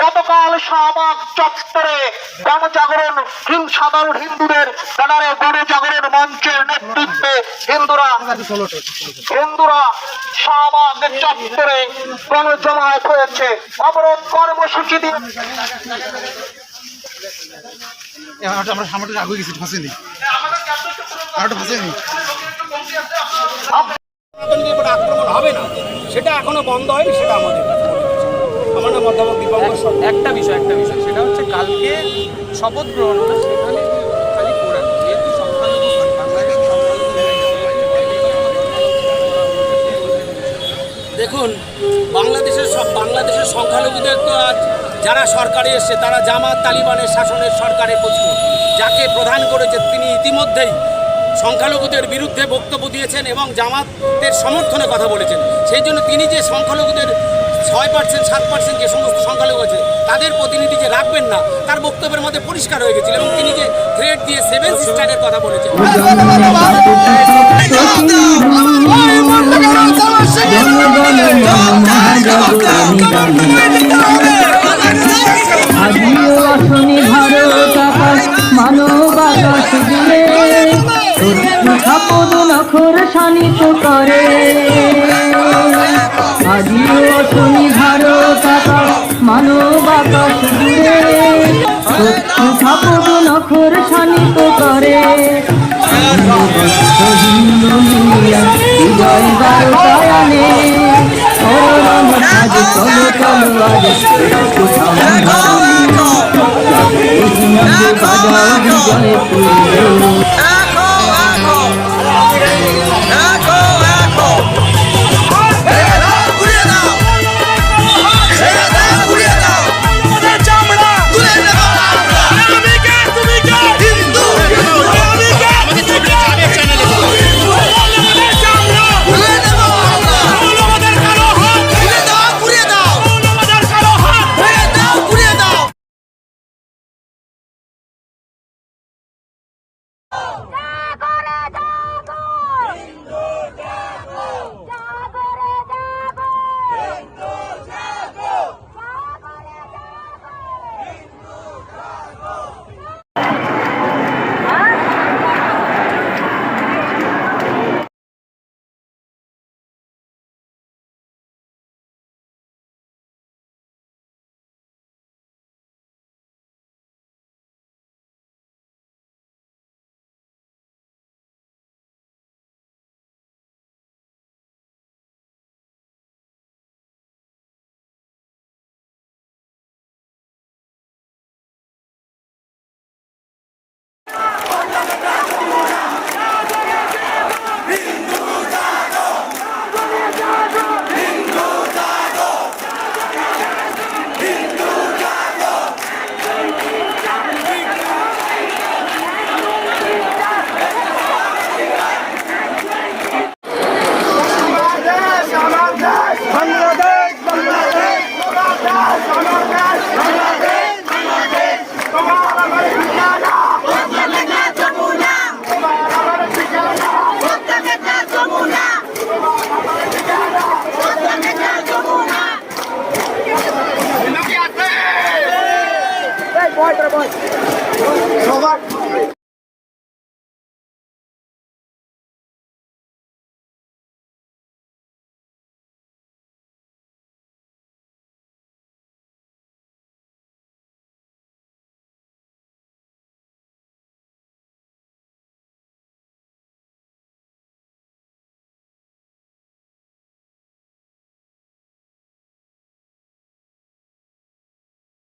গতকাল শাহবাগ চত্বরে গণজাগরণ সাধারণ হিন্দুদের ব্যানারে গণজাগরণ মঞ্চের নেতৃত্বে হিন্দুরা হিন্দুরা শাহবাগ চত্বরে গণজমায়েত হয়েছে। অবরোধ কর্মসূচি দিয়ে আমরা সামনে আগে গেছি আর যে এবার আক্রমণ হবে না সেটা বন্ধ হয়নি সেটা আমাদের একটা বিষয় একটা বিষয়, সেটা হচ্ছে কালকে শপথ গ্রহণ দেখুন বাংলাদেশের সব বাংলাদেশের সংখ্যালঘুদের তো আজ যারা সরকারে এসছে, তারা জামাত তালিবানের শাসনের সরকারের প্রশ্ন যাকে প্রধান করেছে তিনি ইতিমধ্যেই সংখ্যালঘুদের বিরুদ্ধে বক্তব্য দিয়েছেন এবং জামাতের সমর্থনে কথা বলেছেন। সেই জন্য তিনি যে সংখ্যালঘুদের ছয় পার্সেন্ট সাত পার্সেন্ট যে সমস্ত সংখ্যালঘু আছে, তাদের প্রতিনিধি যে রাখবেন না, তার বক্তব্যের মধ্যে পরিষ্কার হয়ে গেছিল এবং তিনি যে থ্রেড দিয়ে সেভেন সিস্টারের কথা বলেছেন। আজিও ঠাকুর নখর শানিত করে আজিও আসনি ভারত আকাশ মানব আকাশ জুড়ে ঠাকুর নখর শানিত করে বিজয় সবার